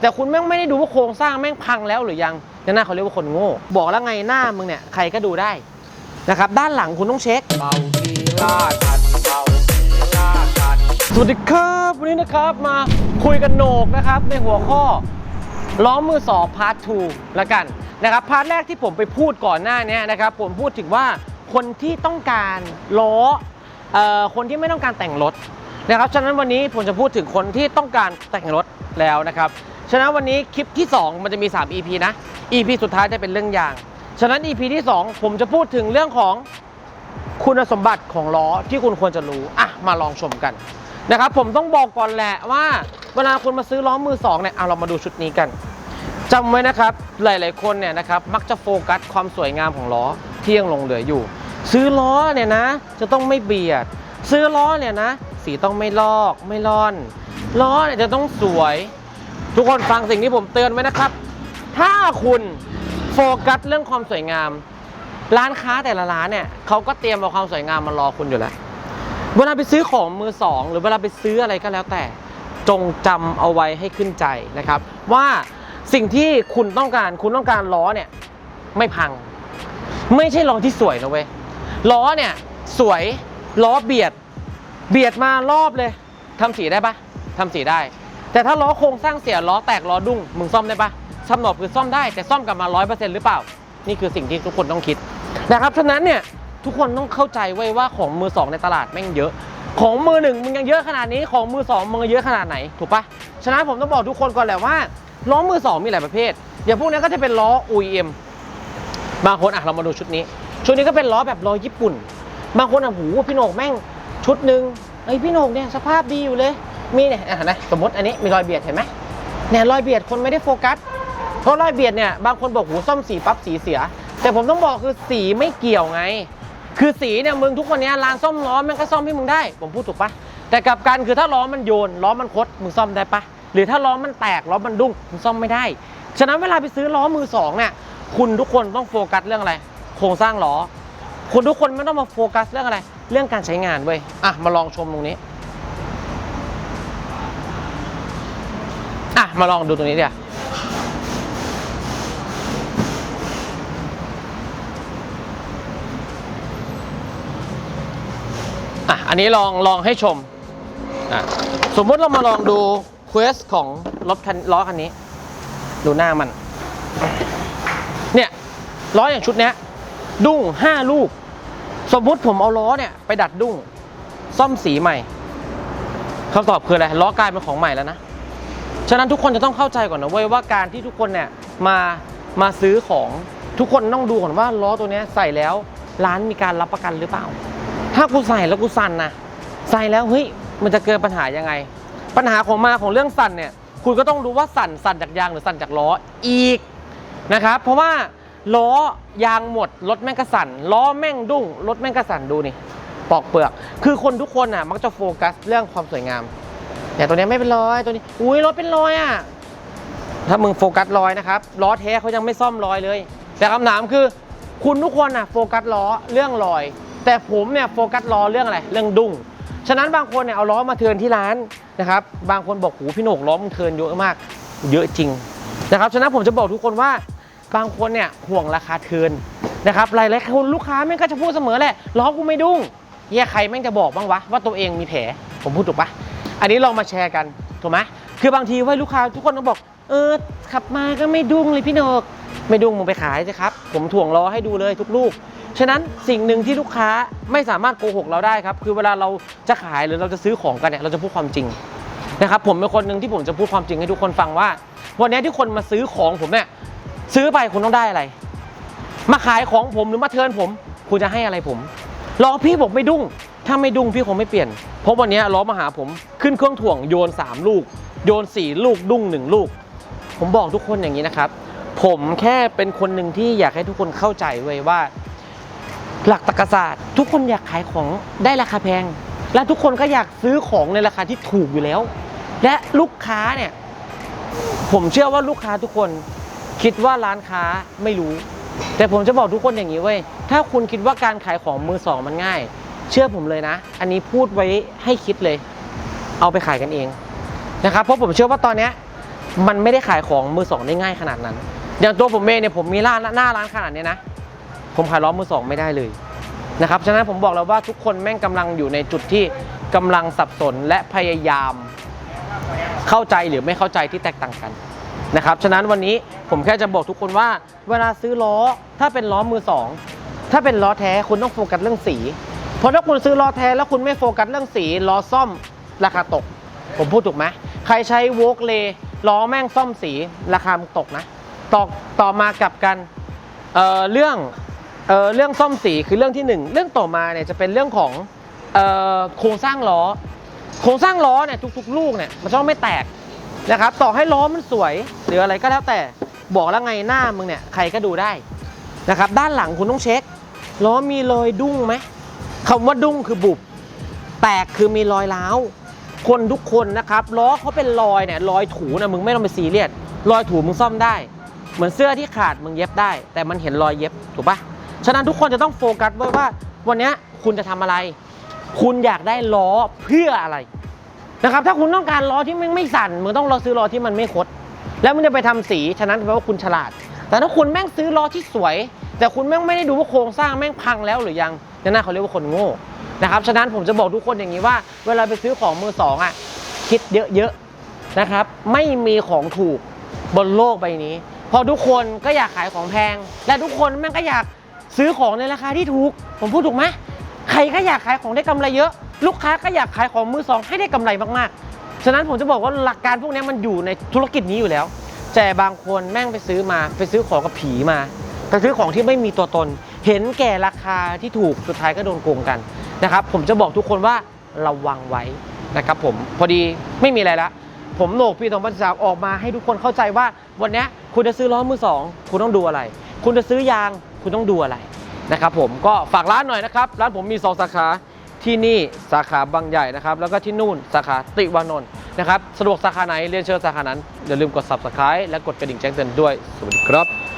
แต่คุณแม่งไม่ได้ดูว่าโครงสร้างแม่งพังแล้วหรือยังนั่นน่าเขาเรียกว่าคนโง่ บอกแล้วไงหน้ามึงเนี่ยใครก็ดูได้นะครับด้านหลังคุณต้องเช็คเมาทีลาทันเมาทีลาทันสวัสดีครับวันนี้นะครับมาคุยกันโหนกนะครับในหัวข้อล้อมือสองพาร์ท2ละกันนะครับพาร์ทแรกที่ผมไปพูดก่อนหน้านี้นะครับผมพูดถึงว่าคนที่ต้องการล้อเอ่อคนที่ไม่ต้องการแต่งรถ นะครับฉะนั้นวันนี้ผมจะพูดถึงคนที่ต้องการแต่งรถแล้วนะครับฉะนั้นวันนี้คลิปที่ 2 มันจะมี 3 EP นะ EP สุดท้ายจะเป็นเรื่องยาง ฉะนั้น EP ที่ 2 ผมจะพูดถึงเรื่องของคุณสมบัติของล้อที่คุณควรจะรู้อะมาลองชมกันนะครับผมต้องบอกก่อนแหละว่าเวลาคุณมาซื้อล้อมือสองเนี่ยเอาเรามาดูชุดนี้กันจำไว้นะครับหลาย ๆ คนเนี่ยนะครับมักจะโฟกัสความสวยงามของล้อที่ยังลงเหลืออยู่ ซื้อล้อเนี่ยนะ จะต้องไม่เบียด ซื้อล้อเนี่ยนะ สีต้องไม่ลอกไม่ร่อนล้อเนี่ยจะต้องสวย ทุกคนฟังสิ่งที่ผมเตือนไว้นะครับ ถ้าคุณโฟกัสเรื่องความสวยงาม ร้านค้าแต่ละร้านเนี่ยเขาก็เตรียมเอาความสวยงามมารอคุณอยู่แล้วเวลาไปซื้อของมือสอง หรือเวลาไปซื้ออะไรก็แล้วแต่ จงจำเอาไว้ให้ขึ้นใจนะครับ ว่าสิ่งที่คุณต้องการคุณต้องการล้อเนี่ยไม่พัง ไม่ใช่ล้อที่สวยนะเว้ยล้อเนี่ยสวยล้อเบียด เบียดมารอบเลยทำสีได้ปะทำสีได้ แต่ถ้าล้อโครงสร้างเสียล้อแตกล้อดุ้งมึงซ่อมได้ปะซ่อมหนอบคือซ่อมได้แต่ซ่อมกลับมาร้อยเปอร์เซ็นต์หรือเปล่า นี่คือสิ่งที่ทุกคนต้องคิดนะครับฉะนั้นเนี่ยทุกคนต้องเข้าใจไว้ว่าของมือสองในตลาดแม่งเยอะ ของมือหนึ่งมึงยังเยอะขนาดนี้ของมือสองมึงเยอะขนาดไหนถูกปะฉะนั้นผมต้องบอกทุกคนก่อนแหละว่าล้อมือสองมีหลายประเภทอย่างพวกนี้ก็จะเป็นล้อ OEM บางคนอะเรามาดูชุดนี้ ชุดนี้ก็เป็นล้อแบบล้อญี่ปุ่น บางคนอะหูพี่โหนกแม่ง ชุดหนึ่งไอ้พี่โหนกเนี่ยสภาพดีอยู่เลย มีเนี่ยอะนะสมมติอันนี้มีรอยเบียดเห็นไหมเนี่ยรอยเบียดคนไม่ได้โฟกัส เพราะรอยเบียดเนี่ยบางคนบอกหูซ่อมสีปั๊บสีเสีย แต่ผมต้องบอกคือสีไม่เกี่ยวไง คือสีเนี่ยมึงทุกวันนี้ร้านซ่อมล้อมันก็ซ่อมให้มึงได้ ผมพูดถูกปะแต่กลับกันคือถ้าล้อมันโยนล้อมันคดมึงซ่อมได้ปะหรือถ้าล้อมันแตกล้อมันดุ้งมึงซ่อมไม่ได้ ฉะนั้นเวลาไปซื้อล้อมือสองเนี่ยคุณทุกคนต้องโฟกัสเรื่องอะไร โครงสร้างล้อคุณทุกคนไม่ต้องมาโฟกัสเรื่องอะไร เรื่องการใช้งานเว้ยอะมาลองชมตรงนี้อะมาลองดูตรงนี้เดี๋ยวอะอันนี้ลองลองให้ชมอะสมมุติเรามาลองดูเควสของรถคันล้อคันนี้ ดูหน้ามัน เนี่ยล้ออย่างชุดนี้ดุ้ง5ลูก สมมุติผมเอาล้อเนี่ยไปดัดดุ้งซ่อมสีใหม่คำตอบคืออะไรล้อกลายเป็นของใหม่แล้วนะฉะนั้นทุกคนจะต้องเข้าใจก่อนนะเว้ยว่าการที่ทุกคนเนี่ยมามาซื้อของทุกคนต้องดูก่อนว่าล้อตัวนี้ใส่แล้วร้านมีการรับประกันหรือเปล่า ถ้ากูใส่แล้วกูสั่นนะใส่แล้วเฮ้ยมันจะเกิดปัญหายังไง ปัญหาของมาของเรื่องสั่นเนี่ยคุณก็ต้องรู้ว่าสั่นสั่นจากยางหรือสั่นจากล้ออีกนะครับเพราะว่า ล้อยางหมดรถแม่งกระสันล้อแม่งดุ้งรถแม่งกระสันดูนี่ปอกเปลือก คือคนทุกคนอะมักจะโฟกัสเรื่องความสวยงามแต่ตัวนี้ไม่เป็นรอยตัวนี้อุ้ยรถเป็นรอยอะถ้ามึงโฟกัสรอยนะครับล้อแท้เขายังไม่ซ่อมรอยเลย แต่คำถามคือ คุณทุกคนอะโฟกัสล้อเรื่องรอย แต่ผมเนี่ยโฟกัสล้อเรื่องอะไรเรื่องดุ้งฉะนั้นบางคนเนี่ยเอาล้อมาเทินที่ร้านนะครับบางคนบอกหูพี่โหนกล้อมึงเทินเยอะมากเยอะจริงนะครับฉะนั้นผมจะบอกทุกคนว่า บางคนเนี่ยห่วงราคาเทินนะครับหลายๆคนลูกค้าแม่งก็จะพูดเสมอแหละล้อกูไม่ดุ้งเฮียใครแม่งจะบอกบ้างวะว่าตัวเองมีแผลผมพูดถูกปะอันนี้ลองมาแชร์กันถูกไหมคือบางทีว่าลูกค้าทุกคนก็บอก เออขับมาก็ไม่ดุ้งเลยพี่นกไม่ดุ้งมึงไปขายสิครับ ผมถ่วงล้อให้ดูเลยทุกลูกฉะนั้นสิ่งหนึ่งที่ลูกค้าไม่สามารถโกหกเราได้ครับ คือเวลาเราจะขายหรือเราจะซื้อของกันเนี่ยเราจะพูดความจริงนะครับผมเป็นคนหนึ่งที่ผมจะพูดความจริงให้ทุกคนฟังว่า วันนี้ที่คนมาซื้อของผมเนี่ย ซื้อไปคุณต้องได้อะไร มาขายของผมหรือมาเทินผม คุณจะให้อะไรผมล้อพี่บอกไม่ดุ้ง ถ้าไม่ดุ้งพี่คงไม่เปลี่ยน เพราะวันนี้ล้อมาหาผมขึ้นเครื่องถ่วงโยน 3 ลูก โยน 4 ลูกดุ้ง 1 ลูก ผมบอกทุกคนอย่างนี้นะครับ ผมแค่เป็นคนหนึ่งที่อยากให้ทุกคนเข้าใจไว้ว่า หลักตรรกศาสตร์ทุกคนอยากขายของได้ราคาแพง และทุกคนก็อยากซื้อของในราคาที่ถูกอยู่แล้ว และลูกค้าเนี่ยผมเชื่อว่าลูกค้าทุกคน คิดว่าร้านค้าไม่รู้ แต่ผมจะบอกทุกคนอย่างนี้เว้ยถ้าคุณคิดว่าการขายของมือสองมันง่าย เชื่อผมเลยนะ อันนี้พูดไว้ให้คิดเลย เอาไปขายกันเองนะครับเพราะผมเชื่อว่าตอนนี้มันไม่ได้ขายของมือสองได้ง่ายขนาดนั้น อย่างตัวผมเองเนี่ยผมมีร้านหน้าร้านขนาดนี้นะ ผมขายล้อมือสองไม่ได้เลยนะครับฉะนั้นผมบอกแล้วว่าทุกคนแม่งกำลังอยู่ในจุดที่กำลังสับสนและพยายามเข้าใจหรือไม่เข้าใจที่แตกต่างกัน นะครับ ฉะนั้นวันนี้ผมแค่จะบอกทุกคนว่า เวลาซื้อล้อถ้าเป็นล้อมือสองถ้าเป็นล้อแท้คุณต้องโฟกัสเรื่องสี เพราะถ้าคุณซื้อล้อแท้แล้วคุณไม่โฟกัสเรื่องสีล้อซ่อมราคาตก ผมพูดถูกไหมใครใช้โวกเลล้อแม่งซ่อมสีราคาตกนะต่อต่อมากับกันเอ่อเรื่องเอ่อเรื่องซ่อมสีคือเรื่องที่หนึ่งเรื่องต่อมาเนี่ยจะเป็นเรื่องของโครงสร้างล้อ โครงสร้างล้อเนี่ยทุกๆ ลูกเนี่ยมันต้องไม่แตก นะครับ ต่อให้ล้อมันสวย หรืออะไรก็แล้วแต่ บอกแล้วไงหน้ามึงเนี่ยใครก็ดูได้นะครับ ด้านหลังคุณต้องเช็ค ล้อมีรอยดุ้งไหมคำว่าดุ้งคือบุบ แตกคือมีรอยร้าว คนทุกคนนะครับ ล้อเขาเป็นรอยเนี่ยรอยถูนะมึงไม่ต้องไปซีเรียส รอยถูมึงซ่อมได้ เหมือนเสื้อที่ขาดมึงเย็บได้ แต่มันเห็นรอยเย็บถูกปะฉะนั้นทุกคนจะต้องโฟกัสไว้ว่า วันนี้คุณจะทำอะไร คุณอยากได้ล้อเพื่ออะไร นะครับถ้าคุณต้องการล้อที่ไม่ไม่สั่นมึงต้องรอซื้อล้อที่มันไม่คด แล้วมึงจะไปทำสีฉะนั้นแปลว่าคุณฉลาด แต่ถ้าคุณแม่งซื้อล้อที่สวย แต่คุณแม่งไม่ได้ดูว่าโครงสร้างแม่งพังแล้วหรือยังนั่นน่าเขาเรียกว่าคนโง่นะครับฉะนั้นผมจะบอกทุกคนอย่างนี้ว่า เวลาไปซื้อของมือสองอะคิดเยอะๆนะครับ ไม่มีของถูกบนโลกใบนี้ พอทุกคนก็อยากขายของแพง และทุกคนแม่งก็อยากซื้อของในราคาที่ถูก ผมพูดถูกไหม ใครก็อยากขายของได้กำไรเยอะ ลูกค้าก็อยากขายของมือสองให้ได้กำไรมากๆ ฉะนั้นผมจะบอกว่าหลักการพวกนี้มันอยู่ในธุรกิจนี้อยู่แล้ว แต่บางคนแม่งไปซื้อมาไปซื้อของกับผีมาไปซื้อของที่ไม่มีตัวตน เห็นแก่ราคาที่ถูกสุดท้ายก็โดนโกงกันนะครับ ผมจะบอกทุกคนว่าระวังไว้นะครับผมพอดีไม่มีอะไรละผมโหนกปี2013ออกมาให้ทุกคนเข้าใจว่าวันนี้คุณจะซื้อล้อมือสองคุณต้องดูอะไร คุณจะซื้อยางคุณต้องดูอะไร นะครับผมก็ฝากร้านหน่อยนะครับ ร้านผมมี 2 สาขาที่นี่สาขาบางใหญ่นะครับ แล้วก็ที่นู่นสาขาติวานนท์นะครับ สะดวกสาขาไหนเรียนเชิญสาขานั้น อย่าลืมกด subscribe และกดกระดิ่งแจ้งเตือนด้วย สวัสดีครับ